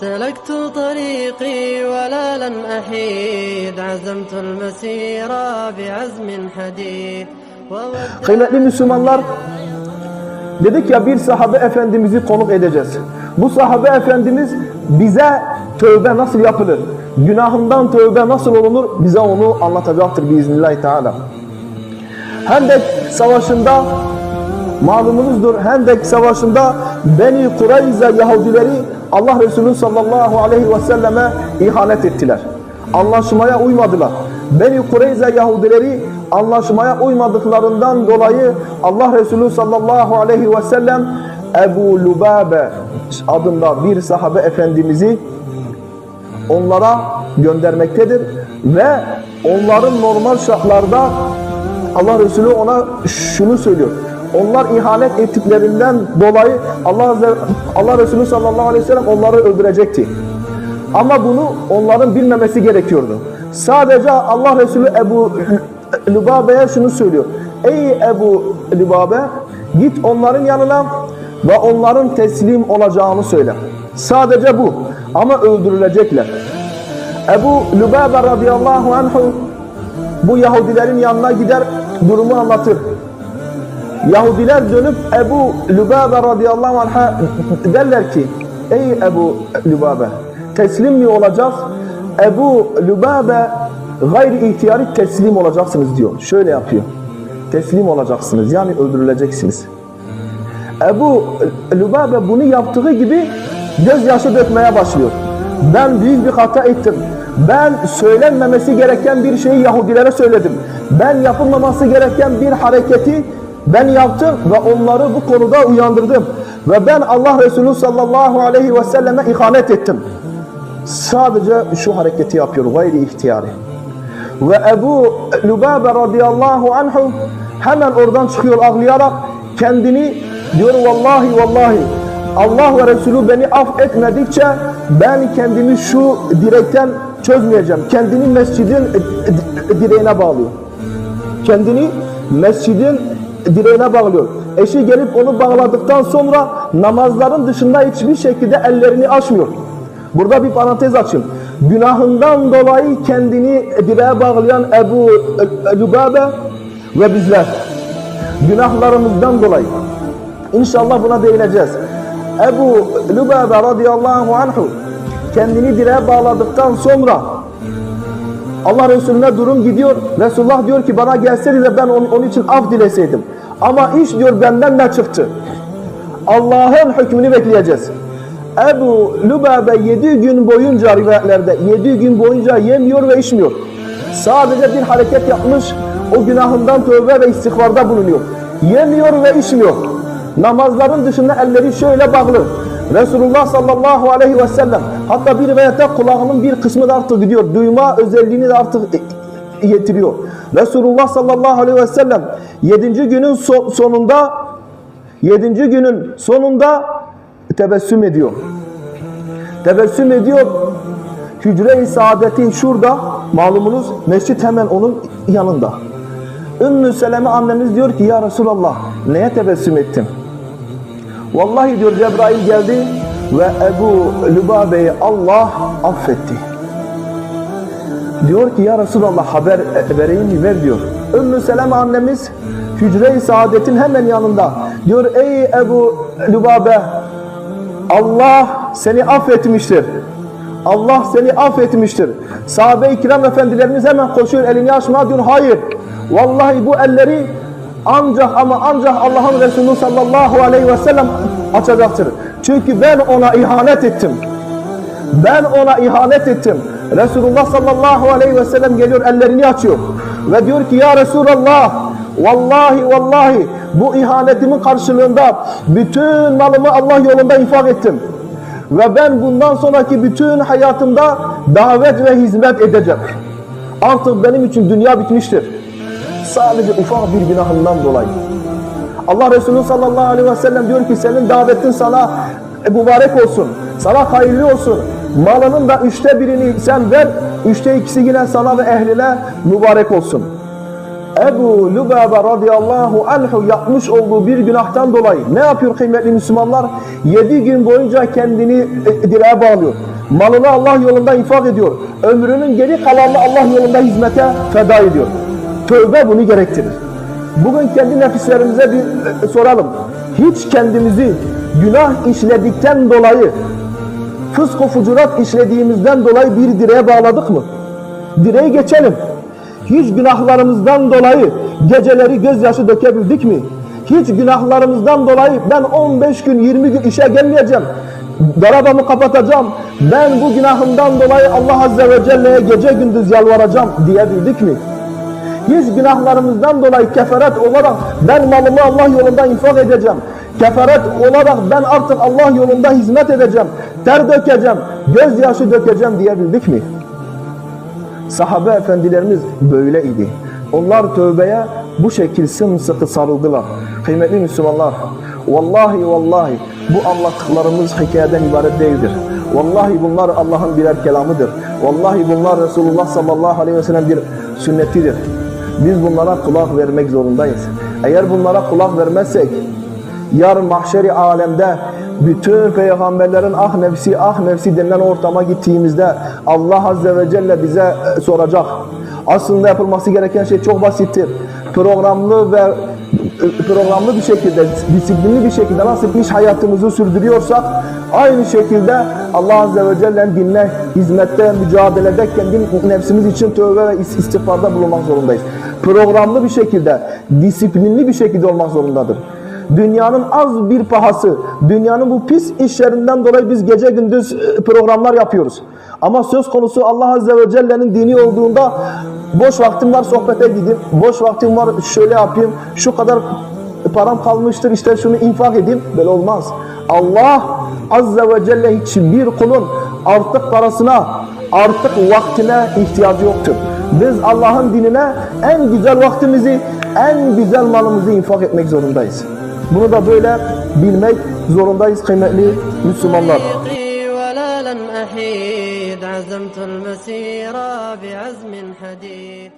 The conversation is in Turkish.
سلكت طريقي ولا لن أحيد عزمت المسير بعزم حديد وود Kıymetli Müslümanlar, dedik ya bir sahabe efendimizi konuk edeceğiz. Bu sahabe efendimiz bize tövbe nasıl yapılır, günahından tövbe nasıl olunur bize onu anlatacaktır biiznillahü teala. Hendek savaşında malumunuzdur Hendek savaşında Beni Kureyze Yahudileri Allah Resulü sallallahu aleyhi ve selleme ihanet ettiler. Anlaşmaya uymadılar. Beni Kureyze Yahudileri anlaşmaya uymadıklarından dolayı Allah Resulü sallallahu aleyhi ve sellem Ebu Lubabe adında bir sahabe efendimizi onlara göndermektedir ve onların normal şartlarda Allah Resulü ona şunu söylüyor. Onlar ihanet ettiklerinden dolayı Allah Allah Resulü sallallahu aleyhi ve sellem onları öldürecekti. Ama bunu onların bilmemesi gerekiyordu. Sadece Allah Resulü Ebu Lübabe'ye şunu söylüyor. Ey Ebu Lübabe git onların yanına ve onların teslim olacağını söyle. Sadece bu. Ama öldürülecekler. Ebu Lübabe radıyallahu anhu bu Yahudilerin yanına gider durumu anlatır. Yahudiler dönüp Ebu Lübabe radıyallahu anh'a derler ki Ey Ebu Lübabe teslim mi olacağız? Ebu Lübabe gayri ihtiyari teslim olacaksınız diyor. Şöyle yapıyor. Teslim olacaksınız yani öldürüleceksiniz. Ebu Lübabe bunu yaptığı gibi gözyaşı dökmeye başlıyor. Ben büyük bir hata ettim. Ben söylenmemesi gereken bir şeyi Yahudilere söyledim. Ben yapılmaması gereken bir hareketi ben yaptım ve onları bu konuda uyandırdım. Ve ben Allah Resulü sallallahu aleyhi ve selleme ihanet ettim. Sadece şu hareketi yapıyor gayri ihtiyari. Ve Ebu Lübabe radıyallahu anhu hemen oradan çıkıyor ağlayarak kendini diyor vallahi vallahi Allah ve Resulü beni affetmedikçe ben kendimi şu direkten çözmeyeceğim. Kendini mescidin direğine bağlıyor. Kendini mescidin direğine bağlıyor. Eşi gelip onu bağladıktan sonra namazların dışında hiçbir şekilde ellerini açmıyor. Burada bir parantez açın. Günahından dolayı kendini direğe bağlayan Ebu Lübabe ve bizler. Günahlarımızdan dolayı. İnşallah buna değineceğiz. Ebu Lübabe radıyallahu anhu kendini direğe bağladıktan sonra Allah Resulüne durum gidiyor. Resulullah diyor ki bana gelseydi de ben onun, onun için af dileseydim. Ama iş diyor benden ne çıktı? Allah'ın hükmünü bekleyeceğiz. Ebu Lübabe 7 gün boyunca rivayetlerde 7 gün boyunca yemiyor ve içmiyor. Sadece bir hareket yapmış o günahından tövbe ve istiğfarda bulunuyor. Yemiyor ve içmiyor. Namazların dışında elleri şöyle bağlı. Resulullah sallallahu aleyhi ve sellem hatta bir rivayette kulağının bir kısmı da artık gidiyor. Duyma özelliğini de artık yetiriyor. Resulullah sallallahu aleyhi ve sellem 7. günün so- sonunda 7. günün sonunda tebessüm ediyor. Tebessüm ediyor. Hücre-i saadeti şurada malumunuz mescit hemen onun yanında. Ümmü Seleme annemiz diyor ki ya Resulallah neye tebessüm ettin? Vallahi diyor Cebrail geldi ve Ebu Lübabe'yi Allah affetti. Diyor ki ya Resulallah haber vereyim ver diyor. Ümmü Seleme annemiz hücre-i saadetin hemen yanında. Diyor ey Ebu Lübabe Allah seni affetmiştir. Allah seni affetmiştir. Sahabe-i kiram efendilerimiz hemen koşuyor elini açma diyor. Hayır. Vallahi bu elleri ancak ama ancak Allah'ın Resulü sallallahu aleyhi ve sellem açacaktır. Çünkü ben ona ihanet ettim. Ben ona ihanet ettim. Resulullah sallallahu aleyhi ve sellem geliyor ellerini açıyor. Ve diyor ki ya Resulallah vallahi vallahi bu ihanetimin karşılığında bütün malımı Allah yolunda infak ettim. Ve ben bundan sonraki bütün hayatımda davet ve hizmet edeceğim. Artık benim için dünya bitmiştir. Sadece ufak bir günahından dolayı. Allah Resulü sallallahu aleyhi ve sellem diyor ki senin davetin sana mübarek olsun. Sana hayırlı olsun. Malının da üçte birini sen ver. Üçte ikisi yine sana ve ehline mübarek olsun. Ebu Lübebe radıyallahu anhu yapmış olduğu bir günahtan dolayı ne yapıyor kıymetli Müslümanlar? Yedi gün boyunca kendini e, direğe bağlıyor. Malını Allah yolunda infak ediyor. Ömrünün geri kalanını Allah yolunda hizmete feda ediyor. Tövbe bunu gerektirir. Bugün kendi nefislerimize bir e, soralım. Hiç kendimizi günah işledikten dolayı, fısk fucurat işlediğimizden dolayı bir direğe bağladık mı? Direği geçelim. Hiç günahlarımızdan dolayı geceleri gözyaşı dökebildik mi? Hiç günahlarımızdan dolayı ben 15 gün 20 gün işe gelmeyeceğim. Darabamı kapatacağım. Ben bu günahımdan dolayı Allah Azze ve Celle'ye gece gündüz yalvaracağım diyebildik mi? Hiç günahlarımızdan dolayı kefaret olarak ben malımı Allah yolunda infak edeceğim. Kefaret olarak ben artık Allah yolunda hizmet edeceğim. Ter dökeceğim, gözyaşı dökeceğim diyebildik mi? Sahabe efendilerimiz böyleydi. Onlar tövbeye bu şekil sımsıkı sarıldılar. Kıymetli Müslümanlar, vallahi vallahi bu anlattıklarımız hikayeden ibaret değildir. Vallahi bunlar Allah'ın birer kelamıdır. Vallahi bunlar Resulullah sallallahu aleyhi ve sellem bir sünnetidir. Biz bunlara kulak vermek zorundayız. Eğer bunlara kulak vermezsek, yarın mahşeri alemde bütün peygamberlerin ah nefsi ah nefsi denilen ortama gittiğimizde Allah Azze ve Celle bize e, soracak. Aslında yapılması gereken şey çok basittir. Programlı ve e, programlı bir şekilde, disiplinli bir şekilde nasıl iş hayatımızı sürdürüyorsak aynı şekilde Allah Azze ve Celle'nin dinle, hizmette, mücadelede kendi nefsimiz için tövbe ve is- istiğfarda bulunmak zorundayız. Programlı bir şekilde, disiplinli bir şekilde olmak zorundadır. Dünyanın az bir pahası, dünyanın bu pis işlerinden dolayı biz gece gündüz e, programlar yapıyoruz. Ama söz konusu Allah Azze ve Celle'nin dini olduğunda boş vaktim var sohbete gideyim, boş vaktim var şöyle yapayım, şu kadar param kalmıştır işte şunu infak edeyim. Böyle olmaz. Allah Azze ve Celle hiçbir kulun artık parasına, artık vaktine ihtiyacı yoktur. Biz Allah'ın dinine en güzel vaktimizi, en güzel malımızı infak etmek zorundayız. Bunu da böyle bilmek zorundayız kıymetli Müslümanlar. طريقي ولا لن أحيد عزمت المسير بعزم حديد